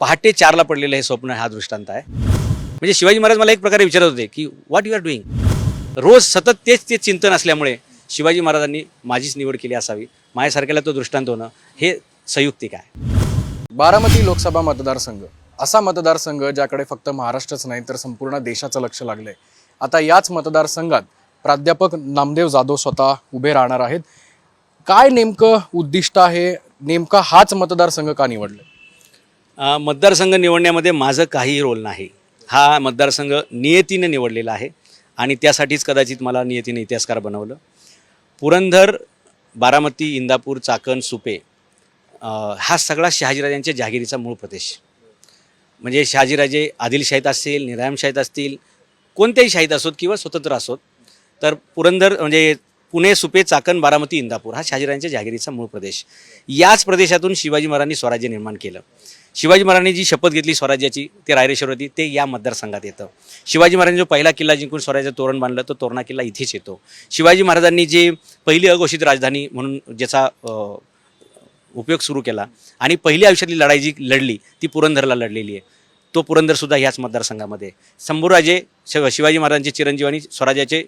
पहाटे चारला पडलेलं हे स्वप्न हा दृष्टांत आहे. म्हणजे शिवाजी महाराज मला एक प्रकारे विचारत होते की व्हॉट यू आर डुईंग रोज सतत तेच तेच चिंतन असल्यामुळे शिवाजी महाराजांनी माझीच निवड केली असावी. माझ्यासारख्याला तो दृष्टांत होणं हे संयुक्तिक आहे. बारामती लोकसभा मतदारसंघ असा मतदारसंघ ज्याकडे फक्त महाराष्ट्रच नाही तर संपूर्ण देशाचं लक्ष लागलंय. आता याच मतदारसंघात प्राध्यापक नामदेव जाधव स्वतः उभे राहणार आहेत. काय नेमकं उद्दिष्ट आहे? नेमका हाच मतदारसंघ का निवडलं मतदारसंघ निवडण्यामध्ये माझं काही रोल नाही. हा मतदारसंघ नियतीने निवडलेला आहे आणि त्यासाठीच कदाचित मला नियतीने इतिहासकार बनवलं. पुरंदर बारामती इंदापूर चाकण सुपे हा सगळा शहाजीराजांच्या जहागिरीचा मूळ प्रदेश. म्हणजे शहाजीराजे आदिलशाहीत असतील निरामशाहीत असतील कोणत्याही शाहीत असोत किंवा स्वतंत्र असोत तर पुरंदर म्हणजे पुणे सुपे चाकण बारामती इंदापूर हा शहाजीराजांच्या जहागिरीचा मूळ प्रदेश. याच प्रदेशातून शिवाजी महाराजांनी स्वराज्य निर्माण केलं. शिवाजी महाराजांनी जी शपथ घेतली स्वराज्याची ते रायरेश्वर होती ते या मतदारसंघात येतं. शिवाजी महाराजांनी जो पहिला किल्ला जिंकून स्वराज्याचं तोरण बांधलं तो तोरणा किल्ला इथेच येतो. शिवाजी महाराजांनी जे पहिली अघोषित राजधानी म्हणून ज्याचा उपयोग सुरू केला आणि पहिली आयुष्यातली लढाई जी लढली ती पुरंदरला लढलेली आहे. तो पुरंदरसुद्धा ह्याच मतदारसंघामध्ये शंभूराजे शिव शिवाजी महाराजांचे चिरंजीव आणि स्वराज्याचे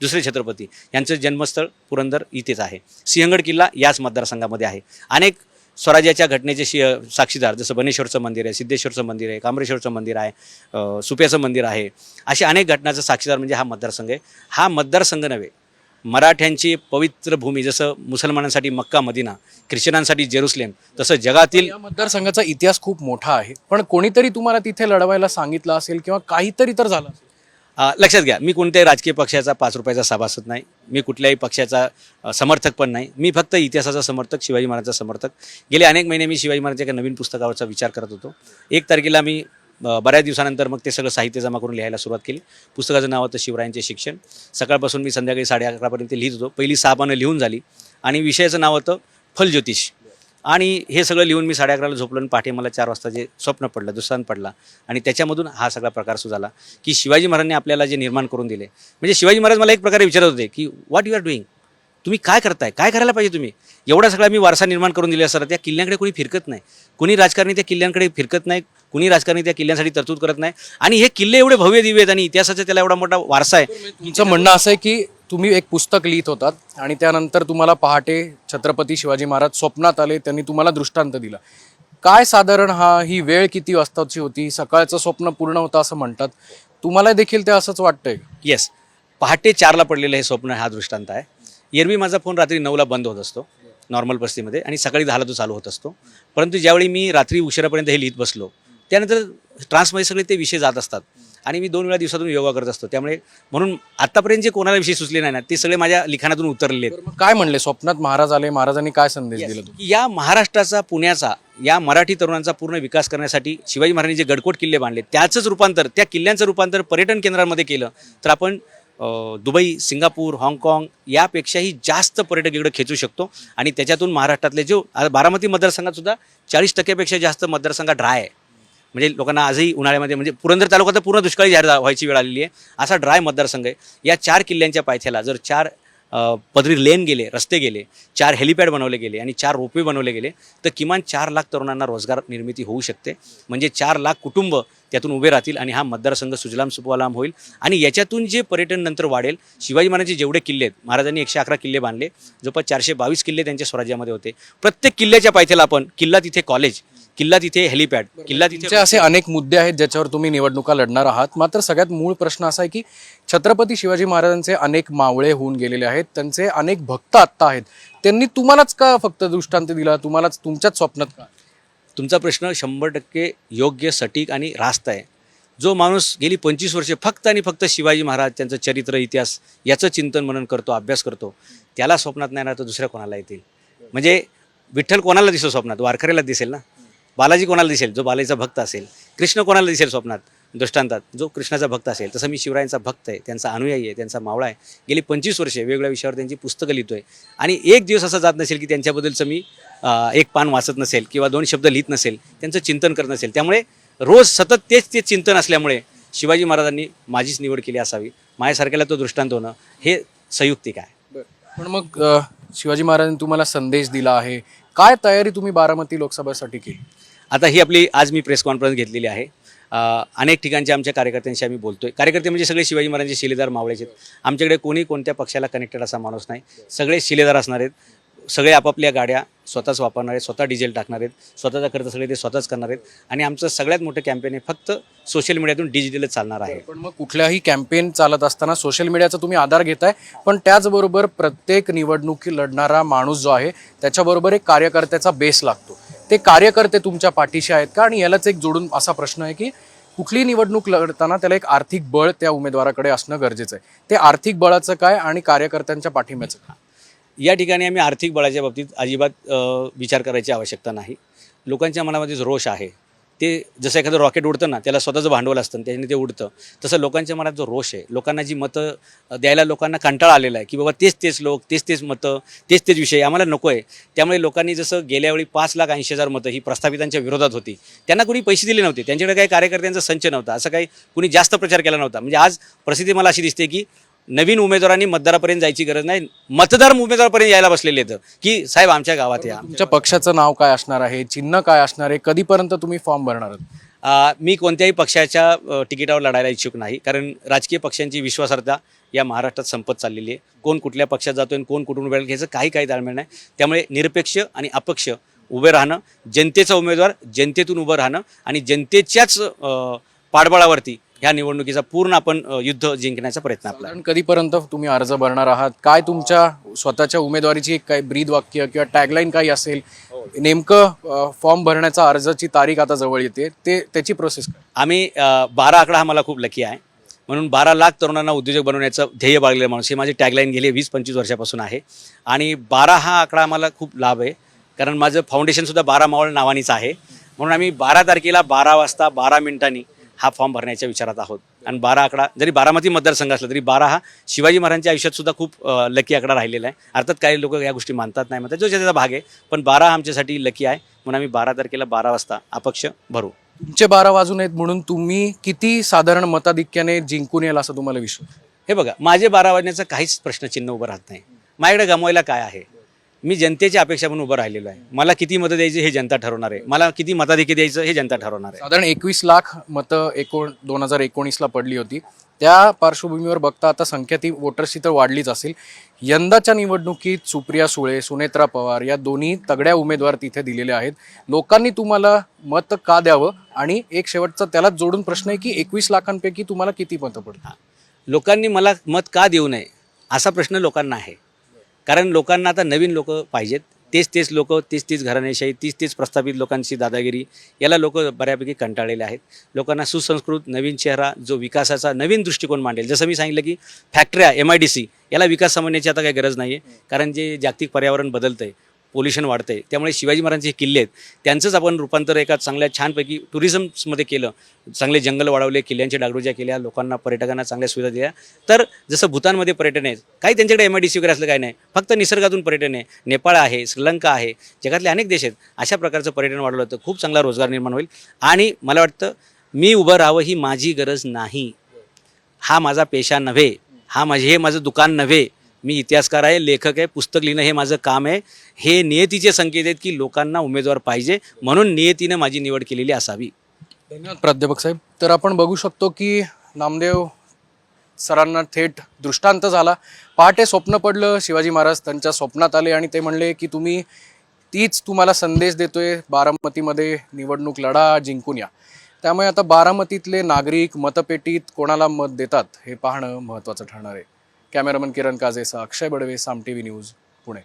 दुसरे छत्रपती यांचं जन्मस्थळ पुरंदर इथेच आहे. सिंहगड किल्ला याच मतदारसंघामध्ये आहे. अनेक स्वराज्याच्या घटनेचे शि साक्षीदार जसं बनेश्वरचं मंदिर आहे सिद्धेश्वरचं मंदिर आहे कांबरेश्वरचं मंदिर आहे सुप्याचं मंदिर आहे असे अनेक घटनाचं साक्षीदार म्हणजे हा मतदारसंघ आहे. हा मतदारसंघ नव्हे मराठ्यांची पवित्र भूमी जसं मुसलमानांसाठी मक्का मदिना ख्रिश्चनांसाठी जेरुसलेम तसं जगातील या मतदारसंघाचा इतिहास खूप मोठा आहे. पण कोणीतरी तुम्हाला तिथे लढवायला सांगितलं असेल किंवा काहीतरी तर झालं असेल. लक्षात घ्या मी कोणत्याही राजकीय पक्षाचा पाच रुपयाचा सभासद नाही मी कुठल्याही पक्षाचा समर्थक पण नाही. मी फक्त इतिहासाचा समर्थक शिवाजी महाराजांचा समर्थक. गेले अनेक महिने मी शिवाजी महाराजांच्या एका नवीन पुस्तकावरचा विचार करत होतो. एक तारखेला मी बऱ्याच दिवसानंतर मग ते सगळं साहित्य जमा करून लिहायला सुरुवात केली. पुस्तकाचं नाव होतं शिवरायांचे शिक्षण. सकाळपासून मी संध्याकाळी साडे अकरापर्यंत लिहित होतो. पहिली सहा पानं लिहून झाली. आणि विषयाचं नाव होतं फलज्योतिष. आणि हे सगळं लिहून मी साडे अकराला झोपलो आणि पाठी मला चार वाजता जे स्वप्न पडलं दुसऱ्यान पडला. आणि त्याच्यामधून हा सगळा प्रकार सुरू झाला की शिवाजी महाराजांनी आपल्याला जे निर्माण करून दिले म्हणजे शिवाजी महाराज मला एक प्रकारे विचारत होते की व्हॉट यू आर डुईंग तुम्ही काय करताय? काय करायला पाहिजे तुम्ही? एवढा सगळा मी वारसा निर्माण करून दिला सर त्या किल्ल्यांकडे कोणी फिरकत नाही. कुणी राजकारणी त्या किल्ल्यांकडे फिरकत नाही कुणी राजकारणी त्या किल्ल्यांसाठी तरतूद करत नाही. आणि हे किल्ले एवढे भव्य दिव्य आहेत आणि इतिहासाचा त्याला एवढा मोठा वारसा आहे. तुमचं म्हणणं असं आहे की तुम्ही एक पुस्तक लिहित होतात आणि त्यानंतर तुम्हाला पहाटे छत्रपती शिवाजी महाराज स्वप्नात आले त्यांनी तुम्हाला दृष्टांत दिला. काय साधारण हा ही वेळ किती वाजताची होती? सकाळचं स्वप्न पूर्ण होतं असं म्हणतात. तुम्हाला देखील ते असंच वाटतंय? येस पहाटे चारला पडलेलं हे स्वप्न हा दृष्टांत आहे. एरवी माझा फोन रात्री नऊला बंद होत असतो नॉर्मल परिस्थितीमध्ये आणि सकाळी दहाला तो चालू होत असतो. परंतु ज्यावेळी मी रात्री उशिरापर्यंत हे लिहित बसलो त्यानंतर ट्रान्समध्ये सगळे ते विषय जात असतात. आणि मी दोन वेळा दिवसातून योगा करत असतो. त्यामुळे म्हणून आत्तापर्यंत जे कोणाला विषय सुचले नाही ना ते सगळे माझ्या लिखाणातून मग काय म्हणले? स्वप्नात महाराज आले महाराजांनी काय संदेश दिला या महाराष्ट्राचा पुण्याचा या मराठी तरुणांचा पूर्ण विकास करण्यासाठी शिवाजी महाराजांनी जे गडकोट किल्ले बांधले त्याचंच रूपांतर त्या किल्ल्यांचं रूपांतर पर्यटन केंद्रांमध्ये केलं तर आपण दुबई सिंगापूर हाँगकाँग यापेक्षाही जास्त पर्यटक इकडे खेचू शकतो. आणि त्याच्यातून महाराष्ट्रातले जो बारामती मतदारसंघात सुद्धा चाळीस टक्क्यापेक्षा जास्त मतदारसंघ ड्राय आहे. म्हणजे लोकांना आजही उन्हाळ्यामध्ये म्हणजे पुरंदर तालुक्यात तर पूर्ण दुष्काळी जाहीर व्हायची वेळ आलेली आहे. असा ड्राय मतदारसंघ आहे. या चार किल्ल्यांच्या पायथ्याला जर चार पदरी लेन गेले रस्ते गेले चार हेलिपॅड बनवले गेले आणि चार रोपवे बनवले गेले तर किमान चार लाख तरुणांना रोजगार निर्मिती होऊ शकते. म्हणजे चार लाख कुटुंब त्यातून उभे राहतील आणि हा मतदारसंघ सुजलाम सुपवालाम होईल. आणि याच्यातून जे पर्यटन नंतर वाढेल शिवाजी महाराजांचे जेवढे किल्ले आहेत महाराजांनी एकशे अकरा किल्ले बांधले जवळपास चारशे बावीस किल्ले त्यांच्या स्वराज्यामध्ये होते. प्रत्येक किल्ल्याच्या पायथ्याला आपण किल्ला तिथे कॉलेज किल्ला तिथे हेलिपॅड किल्ला तिथे असे अनेक मुद्दे आहेत ज्याच्यावर तुम्ही निवडणुका लढणार आहात. मात्र सगळ्यात मूळ प्रश्न असा आहे की छत्रपती शिवाजी महाराजांचे अनेक मावळे होऊन गेलेले आहेत. त्यांचे अनेक भक्त आत्ता आहेत. त्यांनी तुम्हालाच का फक्त दृष्टांत दिला? तुम्हालाच तुमच्याच स्वप्नात का? तुमचा प्रश्न शंभर टक्के योग्य सटीक आणि रास्त आहे. जो माणूस गेली पंचवीस वर्षे फक्त आणि फक्त शिवाजी महाराज त्यांचं चरित्र इतिहास याचं चिंतन मनन करतो अभ्यास करतो त्याला स्वप्नात नाही ना तर दुसऱ्या कोणाला येतील? म्हणजे विठ्ठल कोणाला दिसतो स्वप्नात? वारकऱ्याला दिसेल ना? बालाजी कोणाला दिसेल? जो बालाजीचा भक्त असेल. कृष्ण कोणाला दिसेल स्वप्नात? दृष्टांतात. जो कृष्णाचा भक्त असेल. तसं मी शिवरायांचा भक्त आहे. त्यांचा अनुयायी आहे. त्यांचा मावळा आहे. गेली पंचवीस वर्षे वेगवेगळ्या विषयावर त्यांची पुस्तकं लिहितोय. आणि एक दिवस असा जात नसेल की त्यांच्याबद्दलचं मी एक पान वाचत नसेल किंवा दोन शब्द लिहित नसेल. त्यांचं चिंतन करत नसेल. त्यामुळे रोज सतत तेच तेच चिंतन असल्यामुळे शिवाजी महाराजांनी माझीच निवड केली असावी. माझ्यासारख्याला तो दृष्टांत होणं हे संयुक्तिक आहे पण मग शिवाजी महाराजांनी तुम्हाला संदेश दिला आहे. काय तयारी तुम्ही बारामती लोकसभेसाठी केली? आता ही आपली आज मी प्रेस कॉन्फरन्स घेतलेली आहे. अनेक ठिकाणच्या आमच्या कार्यकर्त्यांशी आम्ही बोलतोय. कार्यकर्ते म्हणजे सगळे शिवाजी महाराजांचे शिलेदार मावळेचे आहेत. आमच्याकडे कोणी कोणत्या पक्षाला कनेक्टेड असा माणूस नाही. सगळे शिलेदार असणार आहेत. सगळे आपापल्या गाड्या स्वतःच वापरणार आहेत स्वतः डिझेल टाकणार आहेत स्वतःचा खर्च सगळे ते स्वतःच करणार आहेत. आणि आमचं सगळ्यात मोठं कॅम्पेन आहे फक्त सोशल मीडियातून डिजिटलच चालणार आहे. पण मग कुठल्याही कॅम्पेन चालत असताना सोशल मीडियाचा तुम्ही आधार घेताय. पण त्याचबरोबर प्रत्येक निवडणुकी लढणारा माणूस जो आहे त्याच्याबरोबर एक कार्यकर्त्याचा बेस लागतो. ते कार्यकर्ते तुमच्या पाठीशी आहेत का? आणि यालाच एक जोडून असा प्रश्न आहे की कुठलीही निवडणूक लढताना त्याला एक आर्थिक बळ त्या उमेदवाराकडे असणं गरजेचं आहे? ते आर्थिक बळाचं काय आणि कार्यकर्त्यांच्या पाठिंब्याचं काय? या ठिकाणी आम्ही आर्थिक बळाच्या बाबतीत अजिबात विचार करायची आवश्यकता नाही. लोकांच्या मनामध्ये जो रोष आहे. ते जसं एखादं रॉकेट उडतं ना त्याला स्वतःचं भांडवल असतं त्याने ते उडतं. तसं लोकांच्या मनात जो रोष आहे लोकांना जी मतं द्यायला लोकांना कंटाळा आलेला आहे की बाबा तेच तेच लोक तेच तेच मतं तेच तेच विषय आम्हाला नको आहे. त्यामुळे लोकांनी जसं गेल्यावेळी पाच लाख ऐंशी हजार मतं ही प्रस्थापितांच्या विरोधात होती त्यांना कुणी पैसे दिले नव्हते. त्यांच्याकडे काही कार्यकर्त्यांचा संच नव्हता. असं काही कुणी जास्त प्रचार केला नव्हता. म्हणजे आज प्रसिद्धी मला अशी दिसते की नवीन उमेदवारांनी मतदारापर्यंत जायची गरज नाही. मतदार उमेदवारापर्यंत यायला बसलेले आहेत. की साहेब आमच्या गावात या. तुमच्या पक्षाचं नाव काय असणार आहे? चिन्ह काय असणार आहे? कधीपर्यंत तुम्ही फॉर्म भरणार आहात? आ, मी कोणत्याही पक्षाच्या अ, तिकिटावर लढायला इच्छुक नाही. कारण राजकीय पक्षांची विश्वासार्हता या महाराष्ट्रात संपत चाललेली आहे. कोण कुठल्या पक्षात जातोय आणि कोण कुठून उभे ह्याचं काही काही ताळमेळ नाही. त्यामुळे निरपेक्ष आणि अपक्ष उभे राहणं जनतेचा उमेदवार जनतेतून उभं राहणं आणि जनतेच्याच अ, पाठबळावरती ह्या निवडणुकीचा पूर्ण आपण युद्ध जिंकण्याचा प्रयत्न आपला. कधीपर्यंत तुम्ही अर्ज भरणार आहात? काय तुमच्या स्वतःच्या उमेदवारीची एक काय ब्रीद वाक्य किंवा टॅगलाईन काही असेल? नेमकं फॉर्म भरण्याचा अर्जाची तारीख आता जवळ येते. ते त्याची प्रोसेस आम्ही बारा आकडा हा मला खूप लकी आहे. म्हणून बारा लाख तरुणांना उद्योजक बनवण्याचं ध्येय बाळगलेलं माणूस हे माझी टॅगलाईन गेली वीस पंचवीस वर्षापासून आहे. आणि बारा हा आकडा आम्हाला खूप लाभ आहे. कारण माझं फाउंडेशनसुद्धा बारा मावळ नावानीच आहे. म्हणून आम्ही बारा तारखेला बारा वाजता बारा मिनिटांनी हा फॉर्म भरण्याच्या विचारात आहोत. आणि बारा आकडा जरी बारामती मतदारसंघ असला तरी बारा हा शिवाजी महाराजांच्या आयुष्यात सुद्धा खूप लकी आकडा राहिलेला आहे. अर्थात काही लोक या गोष्टी मानतात नाही म्हणतात जो त्याचा भाग आहे पण बारा हा आमच्यासाठी लकी आहे. म्हणून आम्ही बारा तारखेला बारा वाजता अपक्ष भरू. तुमचे बारा वाजून आहेत म्हणून तुम्ही किती साधारण मताधिक्याने जिंकून येईल असं तुम्हाला विश्वास हे बघा माझे बारा वाजण्याचं काहीच प्रश्नचिन्ह उभं राहत नाही. माझ्याकडे गमवायला काय आहे? मी जनतेच्या अपेक्षा म्हणून उभं राहिलेलो आहे. मला किती मतं द्यायची हे जनता ठरवणार आहे. मला किती मताधिक्य द्यायचं हे जनता ठरवणार आहे. साधारण एकवीस लाख मतं एकोण दोन हजार एकोणीसला पडली होती. त्या पार्श्वभूमीवर बघता आता संख्या ती वोटर्सची तर वाढलीच असेल. यंदाच्या निवडणुकीत सुप्रिया सुळे सुनेत्रा पवार या दोन्ही तगड्या उमेदवार तिथे दिलेले आहेत. लोकांनी तुम्हाला मत का द्यावं? आणि एक शेवटचा त्यालाच जोडून प्रश्न आहे की एकवीस लाखांपैकी तुम्हाला किती मतं पडतात? लोकांनी मला मत का देऊ नये असा प्रश्न लोकांना आहे. कारण लोकांना आता नवीन लोक पाहिजेत. तेच तेच लोक तीच तीच घराण्याशाही तीच तीच प्रस्थापित लोकांची दादागिरी याला लोक बऱ्यापैकी कंटाळलेले आहेत. लोकांना सुसंस्कृत नवीन चेहरा जो विकासाचा नवीन दृष्टिकोन मांडेल. जसं मी सांगितलं की फॅक्टऱ्या एम आय डी सी याला विकास समजण्याची आता काही गरज नाही आहे कारण जे जागतिक पर्यावरण बदलतं आहे पोल्युशन वाढतं आहे त्यामुळे शिवाजी महाराजांचे किल्ले आहेत त्यांचंच आपण रूपांतर एका चांगल्या छानपैकी टुरिझम्समध्ये केलं. चांगले जंगल वाढवले किल्ल्यांच्या डागडुज्या केल्या लोकांना पर्यटकांना चांगल्या सुविधा दिल्या. तर जसं भूतानमध्ये पर्यटन आहे काही त्यांच्याकडे एम आय डी सी वगैरे असलं काही नाही. फक्त निसर्गातून पर्यटन आहे. नेपाळ आहे श्रीलंका आहे जगातले अनेक देश आहेत. अशा प्रकारचं पर्यटन वाढवलं तर खूप चांगला रोजगार निर्माण होईल. आणि मला वाटतं मी उभं राहावं ही माझी गरज नाही. हा माझा पेशा नव्हे. हा माझे हे माझं दुकान नव्हे. मी इतिहासकार आहे लेखक आहे पुस्तक लिहिणं हे माझं काम आहे. हे नियतीचे संकेत आहेत की लोकांना उमेदवार पाहिजे म्हणून नियतीनं माझी निवड केलेली असावी. धन्यवाद प्राध्यापक साहेब. तर आपण बघू शकतो की नामदेव सरांना थेट दृष्टांत झाला. पहाटे स्वप्न पडलं शिवाजी महाराज त्यांच्या स्वप्नात आले आणि ते म्हणले की तुम्ही तीच तुम्हाला संदेश देतोय बारामतीमध्ये निवडणूक लढा जिंकून या. त्यामुळे आता बारामतीतले नागरिक मतपेटीत कोणाला मत देतात हे पाहणं महत्त्वाचं ठरणार आहे. Cameraman Kiran काजेसा Akshay Badve Saam T V news Pune.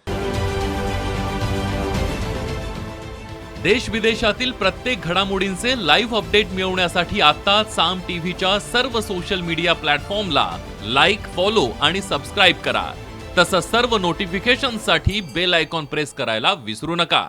देश विदेशातील प्रत्येक घडामोडींचे लाईव्ह अपडेट मिळवण्यासाठी आता साम टीव्हीच्या सर्व सोशल मीडिया प्लॅटफॉर्मला लाईक फॉलो आणि सबस्क्राईब करा. तसंच सर्व नोटिफिकेशनसाठी बेल आयकॉन प्रेस करायला विसरू नका.